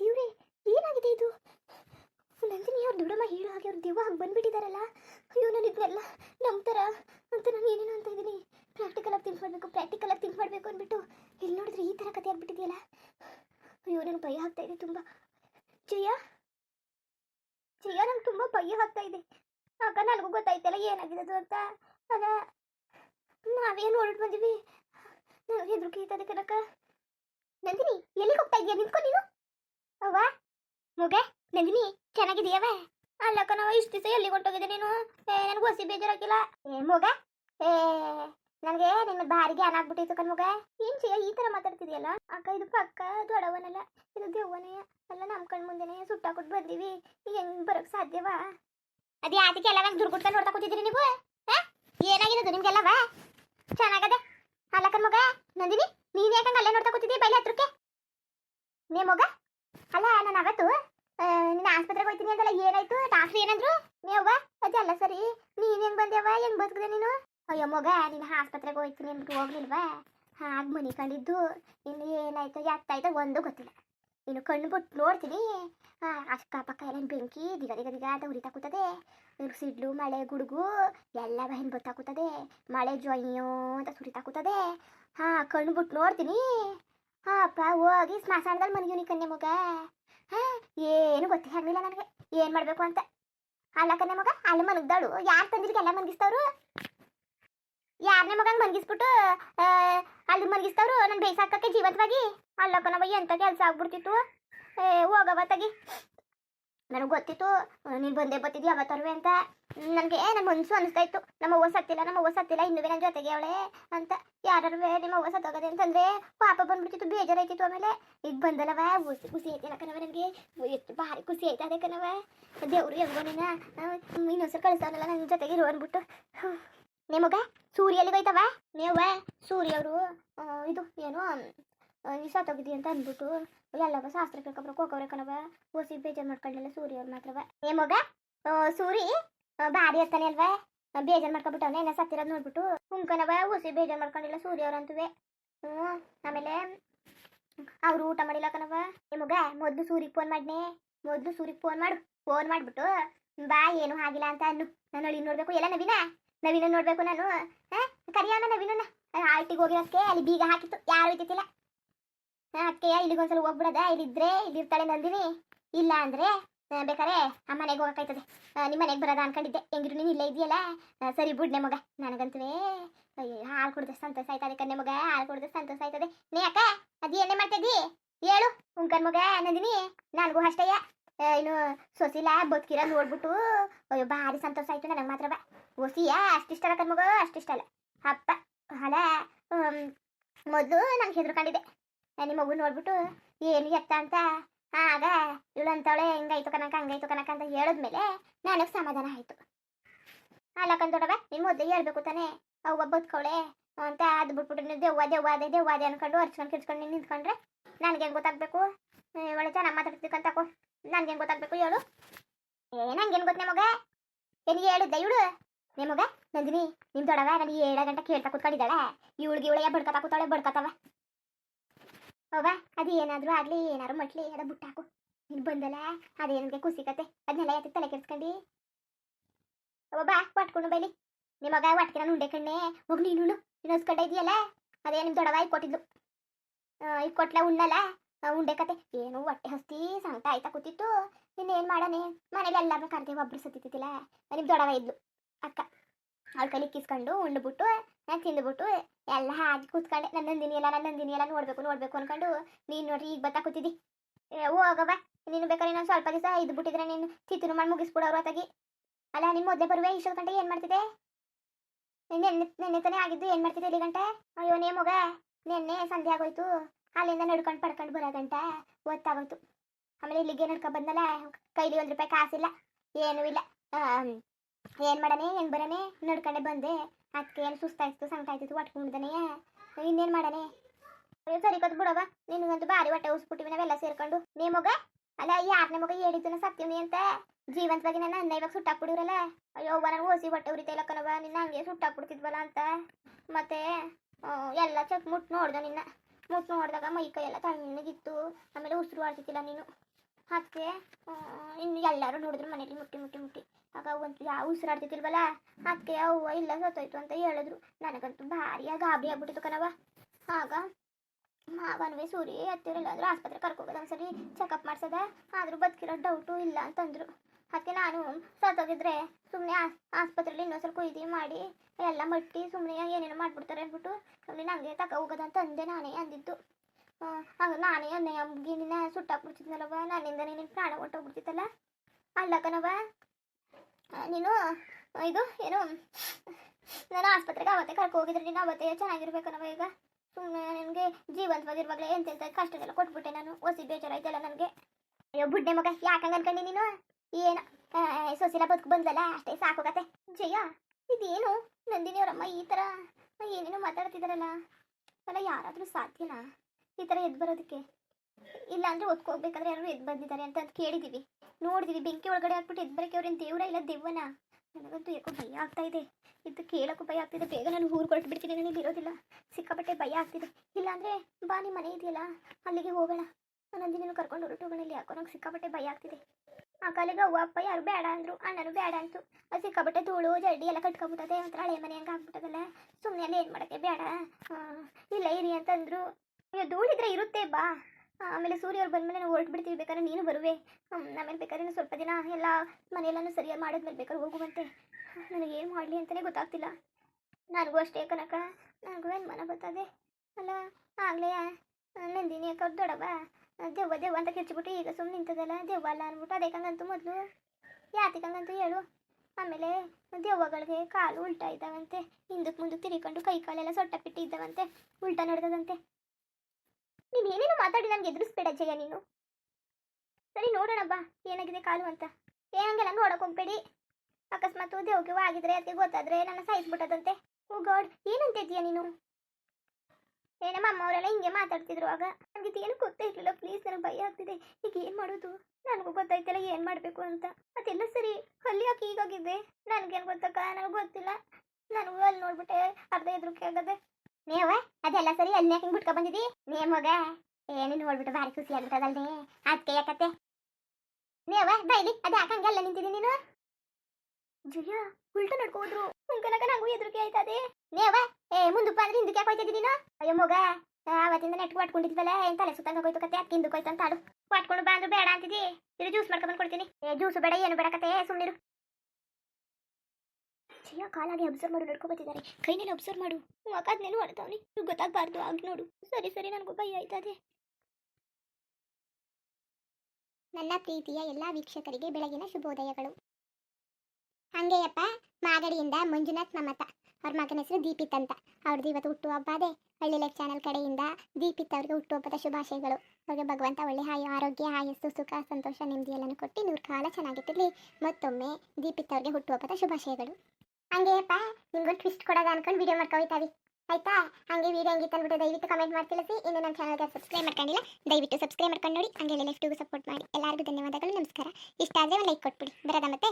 ದೇವ್ರೆ, ಏನಾಗಿದೆ ಇದು? ನಂದಿನಿ ಅವ್ರು ದುಡಮ್ಮ ಹೇಳೋ ಹಾಗೆ ಅವ್ರು ದೇವ ಹಾಗೆ ಬಂದ್ಬಿಟ್ಟಿದಾರಲ್ಲ? ಅಯ್ಯೋ, ನಾನು ಇದನ್ನೆಲ್ಲ ನಂಬ್ತಾರ? ಅಂತ ನಾನು ಏನೇನೋ ಅಂತ ಇದ್ದೀನಿ. ಪ್ರಾಕ್ಟಿಕಲ್ ಆಗಿ ಥಿಂಕ್ ಮಾಡಬೇಕು ಪ್ರಾಕ್ಟಿಕಲ್ ಆಗಿ ಥಿಂಕ್ ಮಾಡಬೇಕು ಅಂದ್ಬಿಟ್ಟು ಇಲ್ಲಿ ನೋಡಿದ್ರೆ ಈ ಥರ ಕತೆ ಆಗ್ಬಿಟ್ಟಿದೆಯಲ್ಲ? ಅಯ್ಯೋ ನನಗೆ ಭಯ ಆಗ್ತಾ ಇದೆ ತುಂಬ. ಜಯ? ಜಯ, ನಂಗೆ ತುಂಬ ಭಯ ಆಗ್ತಾ ಇದೆ. ಆಗ ನನಗೂ ಗೊತ್ತಾಯ್ತಲ್ಲ ಏನಾಗಿದೆ ಅದು ಅಂತ. ಅದ ನಾವೇನು ಹೊರಟು ಬಂದಿವಿ? ನನಗೆ ಹೆದರಿಕೆ ಆಯ್ತದೆ ಕನಕ. ನಂದಿನಿ, ಎಲ್ಲಿಗೆ ಹೋಗ್ತಾ ಇದೀಯ? ನಿಂತ್ಕೊ ನೀನು. ಅವ್ವ? ಮುಗೆ, ನಂದಿನಿ ಚೆನ್ನಾಗಿದೆಯವ ಅಲ್ಲ ಕಣವ ಇಷ್ಟು ದಿವಸ ಎಲ್ಲಿಗೆ ಹೊಂಟೋಗಿದೆ ನೀನು? ಏ, ನನಗೆ ಹೊಸಿ ಬೇಜಾರಾಗಿಲ್ಲ ಏ, ಮೊಗ, ಏ, ನನಗೆ ನಿನ್ನ ಬಾರಿಗೆ ಅನಾಗ್ಬಿಟ್ಟಿತ್ತು ಕಣ್ ಮಗ. ಏನ್ ಚೆಯ್ಯ ಈ ತರ ಮಾತಾಡ್ತಿದ್ಯಲ್ಲ? ಅಕ್ಕ ಇದು ಪಕ್ಕ ದೊಡವನಲ್ಲ ಇದು ದೆವ್ವನೇ. ಅಲ್ಲ ನಮ್ಮ ಕಣ್ ಮುಂದೆನೆ ಸುಟ್ಟಾಕೊಟ್ಟು ಬಂದೀವಿ. ಈಗ ಹೆಂಗ್ ಬರಕ್ ಸಾಧ್ಯವ? ಅದೇ ಅದಕ್ಕೆ ಎಲ್ಲ ದುಡ್ಡು ಕೊಟ್ಕೊಂಡು ನೋಡ್ತಾ ಕೂತಿದ್ದೀರಿ ನೀವು? ಏನಾಗಿದೆ ನಿಮ್ಗೆಲ್ಲವ? ಚೆನ್ನಾಗದೆ? ಅಲ್ಲ ಕಣ್ ಮಗ, ನಂದಿನಿ, ನೀನ್ ಯಾಕಂಗ ಅಲ್ಲೇ ನೋಡ್ತಾ ಕೂತಿದ್ದೀವಿ ಬೈಲೆ ಹತ್ರಕ್ಕೆ? ನೇ ಮಗ ಅಲ್ಲ, ನಾನು ಅವತ್ತು ನಿನ್ನ ಆಸ್ಪತ್ರೆಗೆ ಹೋಗ್ತೀನಿ ಅಂತಲ್ಲ ಏನಾಯ್ತು? ಡಾಕ್ಟ್ರ್ ಏನಂದ್ರು? ನೀವ ಅದೆಲ್ಲ ಸರಿ. ನೀನ್ ಹೆಂಗ್ ಬಂದೇವ ಹೆಂಗ್ ಬದುಕಿದೆ ನೀನು? ಅಯ್ಯೋ, ಮಗ ನಿನ್ನ ಆಸ್ಪತ್ರೆಗೆ ಹೋಗ್ತೀನಿ ಅಂದ್ಬಿಟ್ಟು ಹೋಗ್ಲಿಲ್ವಾ? ಹಾಗೆ ಮನಿ ಕಂಡಿದ್ದು ಇನ್ನು ಏನಾಯ್ತು? ಎತ್ತಾಯ್ತು ಒಂದು ಗೊತ್ತಿಲ್ಲ. ನೀನು ಕಣ್ಣು ಬಿಟ್ಟು ನೋಡ್ತೀನಿ. ಅಕ್ಕಪಕ್ಕ ಏನೇನು ಬೆಂಕಿ ದಿಗ ದಿಗ ದಿಗ ಅಂತ ಉರಿತಾ ಕೂತದೆ. ಸಿಡ್ಲು, ಮಳೆ, ಗುಡುಗು, ಎಲ್ಲ ಬಹಿನ್ ಬತ್ತಾ ಕೂತದೆ. ಮಳೆ ಜೊಯ್ಯೋ ಅಂತ ಸುರಿತಾ ಕೂತದೆ. ಹಾ, ಕಣ್ಣು ಬಿಟ್ಟು ನೋಡ್ತೀನಿ. ಹಾ ಅಪ್ಪ ಹೋಗಿ ಸ್ಮಶಾನದಲ್ಲಿ ಮನಗಿವ್ನಿ ಕನ್ನೆ ಮಗ. ಹಾ, ಏನು ಗೊತ್ತಾಗ್ಲಿಲ್ಲ ನನಗೆ. ಏನ್ ಮಾಡ್ಬೇಕು ಅಂತ. ಅಲ್ಲ ಕನ್ಯ ಮಗ, ಅಲ್ಲಿ ಮನಗ್ದಾಳು. ಯಾರು ತಂದಿರಿಗೆ ಎಲ್ಲ ಮನಗಿಸ್ತವ್ರು? ಯಾರನೇ ಮಗಂಗ್ ಮನಗಿಸ್ಬಿಟ್ಟು ಅಲ್ಲಿ ಮನಗಿಸ್ತವ್ರು ನನ್ನ ಬೇಸಾಕಕ್ಕೆ ಜೀವಂತವಾಗಿ? ಅಲ್ಲ ಕಣವ ಎಂತ ಕೆಲ್ಸ ಆಗ್ಬಿಡ್ತಿತ್ತು? ಹೋಗವ ತಗಿ. ನನಗೆ ಗೊತ್ತಿತ್ತು ನೀನು ಬಂದೇ ಬತ್ತಿದ್ದಿ ಅವತ್ತರ್ವೆ ಅಂತ. ನನಗೆ ನಮ್ಮ ಮನ್ಸು ಅನಿಸ್ತಾ ಇತ್ತು ನಮ್ಮ ಹೊಸತ್ತಿಲ್ಲ ಸತ್ತಿಲ್ಲ, ನಮ್ಮ ಹೊಸತ್ತಿಲ್ಲ ಸತ್ತಿಲ್ಲ. ಇನ್ನೂ ನನ್ನ ಜೊತೆಗೆ ಅವಳೆ ಅಂತ. ಯಾರೇ ನಿಮ್ಮ ಹೊಸ ಸತ್ತೋಗದೆ ಅಂತಂದ್ರೆ, ಪಾಪ ಬಂದ್ಬಿಡ್ತಿತ್ತು, ಬೇಜಾರಾಯ್ತಿತ್ತು ಆಮೇಲೆ. ಈಗ ಬಂದಲ್ಲವ ಖುಷಿ ಖುಷಿ ಐತಿಲ್ಲ ಕಣವ ನನಗೆ. ಎಷ್ಟು ಭಾರಿ ಖುಷಿ ಆಯ್ತದೆ ಕಣವ ದೇವ್ರು ಹೆಂಗೋ ಇನ್ನೊಂದ್ಸರಿ ಕಳಿಸ್ತಾವನಲ್ಲ ನನ್ನ ಜೊತೆಗೆ ಇರು ಅಂದ್ಬಿಟ್ಟು. ನಿಮಗ ಸೂರ್ಯ ಎಲ್ಲಿಗೆ ಹೋಯ್ತವ ನೀವ ಸೂರ್ಯ ಅವರು ಇದು, ಏನು ಈ ಸತ್ತೋಗಿದ್ದಿ ಅಂತ ಅಂದ್ಬಿಟ್ಟು ಎಲ್ಲವ ಶಾಸ್ತ್ರ ಕೇಳ್ಕೊಬ್ರಕ್ಕೆ ಕೋಕವ್ರೆ ಕಣವ ಓಸಿ ಬೇಜಾರು ಮಾಡ್ಕೊಂಡಿಲ್ಲ ಸೂರ್ಯ ಅವ್ರ ಮಾತ್ರವ. ಮಗ ಸೂರಿ ಬಾರಿ ಇರ್ತಾನೆ ಅಲ್ವಾ? ಬೇಜಾರು ಮಾಡ್ಕೊಬಿಟ್ಟವನೆ ಏನ ಸತ್ತಿರೋದು ನೋಡ್ಬಿಟ್ಟು. ಹುಂಕನವ ಓಸಿ ಬೇಜಾರು ಮಾಡ್ಕೊಂಡಿಲ್ಲ ಸೂರ್ಯ ಅವ್ರಂತುವೆ ಹ್ಞೂ ಆಮೇಲೆ ಅವ್ರು ಊಟ ಮಾಡಿಲ್ಲ ಕಣವ ಮಗ, ಮೊದ್ಲು ಸೂರಿಗೆ ಫೋನ್ ಮಾಡ್ನೆ. ಮೊದ್ಲು ಸೂರಿಗೆ ಫೋನ್ ಮಾಡು ಫೋನ್ ಮಾಡ್ಬಿಟ್ಟು ಬಾ, ಏನು ಆಗಿಲ್ಲ ಅಂತ ಅನ್ನು. ನಾನು ಅಲ್ಲಿ ನೋಡ್ಬೇಕು, ಎಲ್ಲ ನವೀನ? ನವೀನ ನೋಡ್ಬೇಕು ನಾನು. ಹಾ ಕರಿಯೋಣ ನವೀನ ಆಲ್ಟಿಗೆ ಅಲ್ಲಿ ಬೀಗ ಹಾಕಿತ್ತು, ಯಾರು ಇದ್ದಿತ್ತಿಲ್ಲ ಅದಕ್ಕೆ ಇಲ್ಲಿಗೆ ಒಂದ್ಸಲ ಹೋಗ್ಬಿಡದ, ಇಲ್ಲಿದ್ರೆ ಇಲ್ಲಿರ್ತಾಳೆ ನಂದಿನಿ. ಇಲ್ಲ ಅಂದ್ರೆ ಬೇಕಾರೆ ಆ ಮನೆಗೆ ನಿಮ್ಮ ಮನೆಗೆ ಬರೋದ ಅನ್ಕೊಂಡಿದ್ದೆ. ಹೆಂಗಿರು ನೀನು ಇಲ್ಲೇ ಇದೆಯಲ್ಲ ಸರಿ ಬಿಡ್ನೆ ಮಗ. ನನಗಂತವೇ, ಅಯ್ಯೋ, ಹಾಲು ಕುಡ್ದು ಸಂತೋಷ ಆಯ್ತದೆ ಕನ್ನೆ ಮಗ, ಹಾಲು ಕುಡ್ದು ಸಂತೋಷ ಆಯ್ತದೆ. ನೀ ಅಕ್ಕ ಅದು ಏನೇ ಮಾಡ್ತಿದ್ದಿ ಹೇಳು, ಉಂಕನ್ ಮಗ, ನಂದಿನಿ, ನನಗೂ ಅಷ್ಟಯ್ಯ ಏನು ಸೊಸಿಲ, ಬದುಕಿರ ನೋಡ್ಬಿಟ್ಟು, ಅಯ್ಯೋ, ಭಾರಿ ಸಂತೋಷ ಆಯ್ತು ನನಗೆ ಮಾತ್ರ ಬಾ. ಒಸಿಯ ಅಷ್ಟಿಷ್ಟ ಅಲ್ಲ ಕಣ್ಮಗ ಅಷ್ಟಿಷ್ಟ ಅಲ್ಲ. ಅಪ್ಪ, ಅಲ್ಲ ಮೊದಲು ನಂಗೆ ಹೆದರ್ಕೊಂಡಿದ್ದೆ. ನಿಮ್ಮ ಮಗು ನೋಡ್ಬಿಟ್ಟು, ಏನು ಎತ್ತ ಅಂತ? ಆಗ ಇವಳಂತಾಳೆ ಹಿಂಗಾಯ್ತು ಕನಕ ಹಂಗಾಯ್ತು ಕನಕ ಅಂತ ಹೇಳಿದ್ಮೇಲೆ ನನಗೆ ಸಮಾಧಾನ ಆಯ್ತು. ಅಲ್ಲ ಕಂದೊಡವ ನಿಮ್ಮ ಮೊದಲು ಹೇಳ್ಬೇಕು ತಾನೆ. ಅವ್ವ ಬದುಕವಳೆ ಅಂತ ಅದು ಬಿಟ್ಬಿಟ್ಟು ನೀವು ದೆವ್ವ ದೆವ್ವ, ಅದೇ ದೆವ್ವ ಅದೇ ಅನ್ಕೊಂಡು ಹರ್ಚ್ಕೊಂಡು ಕಿರ್ಚ್ಕೊಂಡು ನಿಂತ್ಕೊಂಡ್ರೆ ನನಗೆ ಹೆಂಗೆ ಗೊತ್ತಾಗ್ಬೇಕು? ಒಳ್ಳೆ ಚೆನ್ನಾಗಿ ಮಾತಾಡ್ತಿಕ್ಕಂತಕೋ ನನಗೆ ಹೆಂಗೆ ಗೊತ್ತಾಗ್ಬೇಕು ಹೇಳು? ಏ ನಂಗೇನು ಗೊತ್ತೇ ಮಗ ಏನ್ ಹೇಳಿದ್ದೆ ಇವಳು? ನಿಮಗ? ಮಗ ನಂದಿನಿ, ನಿಮ್ ದೊಡವ ನನಗೆ ಏಳ ಗಂಟೆ ಕೇಳ್ತಾ ಕೂತ್ಕೊಂಡಿದ್ದಾಳೆ. ಇವಳಿಗೆ ಇವಳೆಯ ಬಡ್ಕತಾ ಕೂತಾಳೆ, ಬಡ್ಕತಾವ. ಹೌವಾ ಅದು ಏನಾದ್ರು ಆಗ್ಲಿ, ಏನಾದ್ರು ಮಟ್ಲಿ ಅದ ಬುಟ್ಟಾಕು ನೀನು ಬಂದಲ್ಲ ಅದೇನಕ್ಕೆ ಖುಷಿ ಕತೆ. ಅದನ್ನೆಲ್ಲ ಯಾಕೆ ತಲೆ ಕೆಡ್ಸ್ಕೊಂಡಿ. ಬಾ ಪಟ್ಕೊಂಡು ಬೈಲಿ. ನಿಮಗ ಮಗ ಒಟ್ಕಿನ ಉಂಡೆ ಕಣ್ಣೆ. ಹೋಗಿ ನೀನು ನೀನು ಹಸ್ಕೊಂಡ ಇದೆಯಲ್ಲ ಅದೇ ನಿಮ್ಮ ದೊಡವ ಈಗ ಕೊಟ್ಟಿದ್ಲು ಈಗ ಕೊಟ್ಲ ಉಣ್ಣಲ್ಲ ಉಂಡೆ ಕತೆ. ಏನು ಹೊಟ್ಟೆ ಹಸ್ತಿ ಸಂಕಟ ಆಯ್ತಾ ಕೂತಿತ್ತು. ಇನ್ನೇನ್ ಮಾಡನೆ ಮನೇಲಿ ಎಲ್ಲಾರು ಕರ್ದೆ ಒಬ್ರು ಸತ್ತಿತ್ತಿಲ್ಲ ನಿಮ್ಮ ದೊಡವ ಇದ್ಲು. ಅಕ್ಕ. ಅವಳ ಕೈಲಿ ಕಿಸ್ಕೊಂಡು ಉಂಡ್ಬಿಟ್ಟು, ನಾನು ತಿಂದ್ಬಿಟ್ಟು ಎಲ್ಲ ಹಾಕಿ ಕೂತ್ಕೊಂಡೆ. ನನ್ನ ನಂದಿನಿ ಎಲ್ಲ ನನ್ನ ನಂದಿನಿ ಎಲ್ಲ ನೋಡ್ಬೇಕು ನೋಡ್ಬೇಕು ಅನ್ಕೊಂಡು, ನೀನು ನೋಡ್ರಿ ಈಗ ಬತ್ತಾ ಕೂತಿದ್ದಿ. ಹೋಗವ ನೀನು ಬೇಕಾದ್ರೆ ಇನ್ನೊಂದು ಸ್ವಲ್ಪ ದಿವಸ ಇದು ಬಿಟ್ಟಿದ್ರೆ ನೀನು ಚಿತ್ರ ಮಾಡಿ ಮುಗಿಸ್ಬಿಡೋರು ಅತ್ತಾಗಿ ಅಲ್ಲ ನಿಮ್ಮ ಮೊದಲೇ ಬರುವೆ ಇಷ್ಟೊಂದು ಗಂಟೆ ಏನು ಮಾಡ್ತಿದ್ದೆ ನೆನ್ನೆ ನೆನ್ನೆ ತಾನೇ ಆಗಿದ್ದು, ಏನು ಮಾಡ್ತಿದ್ದೆ ಇಲ್ಲಿ ಗಂಟೆ? ಅಯ್ಯೋ, ನೇ ಮಗ. ನೆನ್ನೆ ಸಂಧೆ ಆಗೋಯ್ತು. ಅಲ್ಲಿಂದ ನಡ್ಕೊಂಡು ಪಡ್ಕೊಂಡು ಬರೋ ಗಂಟೆ. ಗೊತ್ತಾಗೋಯ್ತು. ಆಮೇಲೆ ಇಲ್ಲಿಗೆ ನಡ್ಕೊಂಡು ಬಂದಲ್ಲ, ಕೈಲಿ ಒಂದು ರೂಪಾಯಿ ಕಾಸಿಲ್ಲ, ಏನೂ ಇಲ್ಲ. ಏನು ಮಾಡನೆ ಏನ್ ಬರನೆ ನಡ್ಕೊಂಡೆ ಬಂದೆ. ಅದಕ್ಕೆ ಏನು ಸುಸ್ತಾಯ್ತು ಸಂಕಟಾಯ್ತು ಒಟ್ಕೊಂಡ್ದನೆ ಇನ್ನೇನ್ ಮಾಡನೆ ಸರಿ ಕತ್ ಬಿಡವ ನಿನಗಂತೂ ಭಾರಿ ಹೊಟ್ಟೆ ಉಸ್ಬಿಟ್ಟಿವಿ ನಾವೆಲ್ಲ ಸೇರ್ಕೊಂಡು. ನೀ ಮಗ? ಅಲ್ಲ ಯಾರನೇ ಮಗ ಹೇಳಿದ್ದನ ಸತ್ಯವನಿ ಅಂತ? ಜೀವಂತವಾಗಿ ನನ್ನ ಅನ್ನ ಇವಾಗ ಸುಟ್ಟಾಕ್ಬಿಡಿರಲ್ಲ ಅಯ್ಯೋ ಬರ ಓಸಿ ಹೊಟ್ಟೆ ಉರಿತಾ ಇಲ್ಲ ಕಣವ ನಿನ್ನ ಹಂಗೆ ಸುಟ್ಟಾಕ್ಬಿಡ್ತಿದ್ವಲ್ಲ ಅಂತ? ಮತ್ತೆ ಎಲ್ಲ ಚಕ್ ಮುಟ್ ನೋಡ್ದೆ ನಿನ್ನ. ಮುಟ್ ನೋಡಿದಾಗ ಮೈ ಕೈ ಎಲ್ಲ ತಣ್ಣಗಿತ್ತು. ಆಮೇಲೆ ಉಸು ಉಸಿರು ಆಡ್ತಿದ್ದಿಲ್ಲ ನೀನು. ಅದಕ್ಕೆ ಇನ್ನು ಎಲ್ಲರೂ ನೋಡಿದ್ರು ಮನೇಲಿ ಮುಟ್ಟಿ ಮುಟ್ಟಿ ಮುಟ್ಟಿ. ಆಗ ಒಂದು ಯಾವ ಉಸಿರಾಡ್ತಿತ್ತಿಲ್ವಲ್ಲ ಅದಕ್ಕೆ ಅವ್ವ, ಇಲ್ಲ ಸತ್ತೋಯ್ತು ಅಂತ ಹೇಳಿದ್ರು. ನನಗಂತೂ ಭಾರಿ ಗಾಬರಿ ಆಗ್ಬಿಟ್ಟಿತ್ತು ಕಣವ ಆಗ ಮಾವನವೇ ಸೂರಿ ಹತ್ತಿರಲ್ಲ ಅಂದ್ರೆ ಆಸ್ಪತ್ರೆ ಕರ್ಕೋಗೋದು ಒಂದ್ಸರಿ ಚೆಕಪ್ ಮಾಡ್ಸದ, ಆದ್ರೂ ಬದುಕಿರೋ ಡೌಟು ಇಲ್ಲ ಅಂತಂದ್ರು. ಅದಕ್ಕೆ ನಾನು ಸತ್ತೋಗಿದ್ರೆ ಸುಮ್ಮನೆ ಆಸ್ಪತ್ರೆಯಲ್ಲಿ ಇನ್ನೊಂದ್ಸಲ ಕೊಯ್ದು ಮಾಡಿ, ಎಲ್ಲ ಮಟ್ಟಿ ಸುಮ್ಮನೆ ಏನೇನೋ ಮಾಡ್ಬಿಡ್ತಾರೆ ಅಂದ್ಬಿಟ್ಟು ಸುಮ್ಮನೆ ನನಗೆ ತಕ ಹೋಗೋದಂತ ಅಂದೆ ನಾನೇ ಅಂದಿದ್ದು. ನಾನೇ ಅನ್ನಯ್ಯ ನಿನ್ನ ಸುಟ್ಟಾಕ್ಬಿಡ್ತಿದ್ನಲ್ಲವ ನನ್ನಿಂದ ನಿನ್ನ ಪ್ರಾಣ ಹೊಟ್ಟೋಗ್ಬಿಡ್ತಿತ್ತಲ್ಲ ಅಲ್ಲಕ್ಕನವ ನೀನು ಇದು ಏನು ನಾನು ಆಸ್ಪತ್ರೆಗೆ ಅವತ್ತೇ ಕರ್ಕೊ ಹೋಗಿದ್ರೆ ನೀನು ಅವತ್ತೇ ಚೆನ್ನಾಗಿರ್ಬೇಕನವ ಈಗ ಸುಮ್ಮನೆ ನನಗೆ ಜೀವಂತವಾಗಿರುವಾಗಲೇ ಎಂತೆಂಥ ಕಷ್ಟದೆಲ್ಲ ಕೊಟ್ಬಿಟ್ಟೆ ನಾನು ಹೊಸಿ ಬೇಜಾರಾಯ್ತಲ್ಲ ನನಗೆ ಅಯ್ಯೋ ಬುಡ್ಡೆ ಮಗ ಯಾಕಂಗೆ ಅನ್ಕೊಂಡಿ ನೀನು ಏನು ಸೊಸಿಲ ಬದುಕು ಬಂದಲ್ಲ ಅಷ್ಟೇ ಸಾಕೋಗತ್ತೆ ಜಯ ಇದೇನು ನಂದಿನಿ ಅವರಮ್ಮ ಈ ಥರ ಏನೇನೋ ಮಾತಾಡ್ತಿದ್ದಾರಲ್ಲ ಅಲ್ಲ ಯಾರಾದರೂ ಸಾಧ್ಯನಾ ಈ ಥರ ಎದ್ದು ಬರೋದಕ್ಕೆ? ಇಲ್ಲ ಅಂದರೆ ಹೋಗ್ಬೇಕಾದ್ರೆ ಯಾರು ಎದ್ದು ಬಂದಿದ್ದಾರೆ ಅಂತ ಅದ್ ಕೇಳಿದ್ದೀವಿ ನೋಡಿದೀವಿ, ಬೆಂಕಿ ಒಳಗಡೆ ಹಾಕ್ಬಿಟ್ಟು ಎದ್ದು ಬರೋಕೆ ಅವ್ರೇನು ದೇವ್ರ ಇಲ್ಲ, ದೆವ್ವನ? ನನಗಂತೂ ಯಾಕೋ ಭಯ ಆಗ್ತಾ ಇದೆ. ಇದು ಕೇಳೋಕ್ಕೂ ಭಯ ಆಗ್ತಿದೆ ಬೇಗ ನಾನು ಊರು ಕೊಟ್ಟು ಬಿಡ್ತೀನಿ, ನನಗೆ ಇರೋದಿಲ್ಲ. ಸಿಕ್ಕಾಪಟ್ಟೆ ಭಯ ಆಗ್ತಿದೆ ಇಲ್ಲಾಂದರೆ ಬಾ ನಿಮ್ಮ ಮನೆ ಇದೆಯಲ್ಲ? ಅಲ್ಲಿಗೆ ಹೋಗೋಣ. ನಂದಿನಿನ ಕರ್ಕೊಂಡು ಹೊರಟೋಗೋಣ ಇಲ್ಲಿ ಯಾಕೋ ನಂಗೆ ಸಿಕ್ಕಾಪಟ್ಟೆ ಭಯ ಆಗ್ತಿದೆ ಆ ಕಾಲಿಗೆ ಅವ್ವ, ಅಪ್ಪ ಯಾರು ಬೇಡ ಅಂದರು. ಅಣ್ಣನು ಬೇಡ ಅಂತು. ಅದು ಸಿಕ್ಕಾಪಟ್ಟೆ ಧೂಳು, ಜಡ್ಡಿ ಎಲ್ಲ ಕಟ್ಕೊಂಬಿಟ್ಟದೆ. ಒಂಥರ ಹಳೆ ಮನೆ ಹಂಗೆ ಆಗ್ಬಿಟ್ಟದಲ್ಲ. ಸುಮ್ಮನೆ ಅಲ್ಲಿ ಏನು ಮಾಡೋಕ್ಕೆ ಬೇಡ? ಇಲ್ಲ ಇರಿ ಅಂತಂದ್ರು. ಅಯ್ಯೋ ಧೂಳಿದ್ರೆ ಇರುತ್ತೆ, ಬಾ. ಆಮೇಲೆ ಸೂರ್ಯ ಅವ್ರು ಬಂದ್ಮೇಲೆ ನಾವು ಹೊರಟ್ಬಿಡ್ತೀವಿ, ಬೇಕಾದ್ರೆ ನೀನು ಬರುವೆ. ಆಮೇಲೆ ಬೇಕಾದ್ರೆ ಸ್ವಲ್ಪ ದಿನ ಎಲ್ಲ ಮನೆಯೆಲ್ಲನೂ ಸರಿಯಾಗಿ ಮಾಡಿದ್ಮೇಲೆ ಬೇಕಾದ್ರೆ ಹೋಗುವಂತೆ. ನನಗೆ ಏನು ಮಾಡಲಿ ಅಂತಲೇ ಗೊತ್ತಾಗ್ತಿಲ್ಲ. ನನಗೂ ಅಷ್ಟೇ ಕನಕ, ನನಗೂ ಏನು ಮನ ಬರ್ತದೆ? ಅಲ್ಲ, ಆಗಲೇ, ನಂದಿನಿ ಅಕ್ಕ ದೊಡವ. ದೆವ್ವ ದೆವ್ವ ಅಂತ ಕಿರ್ಚಿಬಿಟ್ಟು ಈಗ ಸುಮ್ಮನೆ ನಿಂತದಲ್ಲ, ದೆವ್ವ ಅಲ್ಲ ಅಂದ್ಬಿಟ್ಟು ಅದಕ್ಕಂಗಂತೂ ಮೊದಲು. ಯಾತಿಕಂಗಂತೂ ಹೇಳು. ಆಮೇಲೆ ದೆವ್ವಗಳಿಗೆ ಕಾಲು ಉಲ್ಟಾ ಇದ್ದಾವಂತೆ. ಹಿಂದಕ್ಕೆ ಮುಂದಕ್ಕೆ ತಿರಿಕೊಂಡು ಕೈ ಕಾಲೆಲ್ಲ ಸೊಟ್ಟ ಇದ್ದಾವಂತೆ ಉಲ್ಟಾ ನಡೆದದಂತೆ. ನೀನು ಏನೇನು ಮಾತಾಡಿ ನನಗೆ ಎದುರಿಸ್ಬೇಡ ಜಯ ನೀನು. ಸರಿ ನೋಡೋಣ ಬಾ, ಏನಾಗಿದೆ ಕಾಲು ಅಂತ. ಏನಂಗೆಲ್ಲ ನೋಡಕ್ ಹೋಗ್ಬೇಡಿ. ಅಕಸ್ಮಾತ್ ದೇವ್ಗೆ ಆಗಿದ್ರೆ ಅದಕ್ಕೆ ಗೊತ್ತಾದ್ರೆ ನನ್ನ ಸಾಯಿಸ್ಬಿಟ್ಟದಂತೆ ಓ ಗಾಡ್ ಇದೆಯಾ ನೀನು? ಏನಮ್ಮ ನಮ್ಮ ಅಮ್ಮ ಅವರೆಲ್ಲ ಹಿಂಗೆ ಮಾತಾಡ್ತಿದ್ರು ಆಗ. ನನಗೆ ಏನು ಗೊತ್ತೇ ಇರಲಿಲ್ಲ ಪ್ಲೀಸ್ ನನಗೆ ಭಯ ಆಗ್ತಿದೆ. ಈಗ ಏನು ಮಾಡೋದು? ನನಗೂ ಗೊತ್ತಾಯ್ತಲ್ಲ ಏನು ಮಾಡಬೇಕು ಅಂತ. ಅದೆಲ್ಲ ಸರಿ, ಅಲ್ಲಿ ಯಾಕೆ ಹೀಗಾಗಿದೆ? ನನಗೇನು ಗೊತ್ತಕ್ಕ, ನನಗೆ ಗೊತ್ತಿಲ್ಲ. ನನಗೂ ಅಲ್ಲಿ ನೋಡ್ಬಿಟ್ಟೆ, ಅರ್ಧ ಎದುರಿಕೆ ಆಗದೆ. ನೇವ? ಅದೆಲ್ಲ ಸರಿ, ಅಲ್ಲಿ ಯಾಕೆ ಬಿಟ್ಕೊ ಬಂದಿದಿ? ನೀ ಮಗ ಏನೇನು ನೋಡ್ಬಿಟ್ಟು ಭಾರಿ ಖುಷಿ ಆಗ್ಬಿಟ್ಟದಲ್ರಿ. ಅದಕ್ಕೆ ಯಾಕತ್ತೆ? ನೀವ, ಬೈಲಿ, ಅದು ಯಾಕೆ ಹಂಗೆಲ್ಲ ನಿಂತಿದಿ ನೀನು? ಜಯ ಉಲ್ಟ ನಡ್ಕೋದ್ರು ಕನಕ ನಂಗೂ ಎದುರಿಕೆ ಆಯ್ತದೆ. ನೀವ, ಏ ಮುಂದಪ್ಪ ಅಂದ್ರೆ ಹಿಂದಕ್ಕೆ ಯಾಕೆ ಹೋಯ್ತಿದ್ದೀನಿ ನೀನು? ಅಯ್ಯೋ, ಮಗ, ಅವತ್ತಿಂದ ನೆಟ್ ಪಟ್ಕೊಂಡಿದ್ವಲ್ಲ ಏನ್ ತಲೆ ಸುತ್ತಂಗ ಹೋಯ್ತು ಕತೆ ಅದಕ್ಕೆ ಹಿಂದಕ್ಕೆ ಹೋಯ್ತು ಅಂತ ಆಡು. ಪಟ್ಕೊಂಡು ಬಂದು ಬೇಡ ಅಂತಿದ್ದಿ ಇದು ಜ್ಯೂಸ್ ಮಾಡ್ಕೊಂಡ್ ಕೊಡ್ತೀನಿ ಏ ಜ್ಯೂಸ್ ಬೇಡ, ಏನು ಬೇಡ ಕತೆ ಸುಮ್ಮನಿರು ಜಯ ಕಾಲಾಗಿ ಅಬ್ಸರ್ವ್ ಮಾಡು ನಡ್ಕೊ ಬರ್ತಿದ್ದಾರೆ ಕೈನಲ್ಲಿ ಅಬ್ಸರ್ವ್ ಮಾಡು ಮಕಾದ್ಮೇಲೆ ಹೊಡ್ತಾವ್ನಿ ಗೊತ್ತಾಗಬಾರ್ದು, ಆಗ ನೋಡು. ಸರಿ ಸರಿ, ನನಗೂ ಭಯ ಆಯ್ತದೆ ನನ್ನ ಪ್ರೀತಿಯ ಎಲ್ಲ ವೀಕ್ಷಕರಿಗೆ ಬೆಳಗಿನ ಶುಭೋದಯಗಳು. ಹಂಗೆಯಪ್ಪ, ಮಾಗಡಿಯಿಂದ ಮಂಜುನಾಥ್ ಮಮತ. ಅವ್ರ ಮಗನ ಹೆಸರು ದೀಪಿತ್ ಅಂತ. ಅವ್ರದ್ದು ಇವತ್ತು ಹುಟ್ಟುಹಬ್ಬ ಅದೇ. ಹಳ್ಳಿ ಲೈಫ್ ಚಾನಲ್ ಕಡೆಯಿಂದ ದೀಪಿತ್ ಅವ್ರಿಗೆ ಹುಟ್ಟುಹಬ್ಬದ ಶುಭಾಶಯಗಳು. ಅವ್ರಿಗೆ ಭಗವಂತ ಒಳ್ಳೆ ಹಾಯು, ಆರೋಗ್ಯ, ಆಯಸ್ಸು, ಸುಖ, ಸಂತೋಷ, ನೆಮ್ಮದಿ ಎಲ್ಲನೂ ಕೊಟ್ಟು ನೂರು ಕಾಲ ಚೆನ್ನಾಗಿಟ್ಟಿರಲಿ ಮತ್ತೊಮ್ಮೆ ದೀಪಿತ್ ಅವ್ರಿಗೆ ಹುಟ್ಟುಹಬ್ಬದ ಶುಭಾಶಯಗಳು. ಹಂಗೆಯಪ್ಪ ನಿಮ್ಗೊಂದು ಟ್ವಿಸ್ಟ್ ಕೊಡೋದ ಅನ್ಕೊಂಡು ವಿಡಿಯೋ ಮಾಡ್ಕೊಯ್ತಾವಿ. ಆಯ್ತಾ? ಹಂಗೆ ವಿಡಿಯೋ ಹಂಗೆ ತಂದ್ಬಿಟ್ಟು ದಯವಿಟ್ಟು ಕಮೆಂಟ್ ಮಾಡಿ ತಿಳಿಸಿ. ಇನ್ನು ನಮ್ಮ ಚಾನಲ್ಗೆ ಸಬ್ಸ್ಕ್ರೈಬ್ ಮಾಡ್ಕೊಂಡಿಲ್ಲ, ದಯವಿಟ್ಟು ಸಬ್ಸ್ಕ್ರೈಬ್ ಮಾಡ್ಕೊಂಡು ನೋಡಿ, ಹಂಗೆ ಲೆಫ್ಟಿಗೂ ಸಪೋರ್ಟ್ ಮಾಡಿ. ಎಲ್ಲರಿಗೂ ಧನ್ಯವಾದಗಳು, ನಮಸ್ಕಾರ. ಇಷ್ಟ ಆದರೆ ಒಂದು ಲೈಕ್ ಕೊಟ್ಬಿಡಿ. ಬರೋದ ಮತ್ತೆ?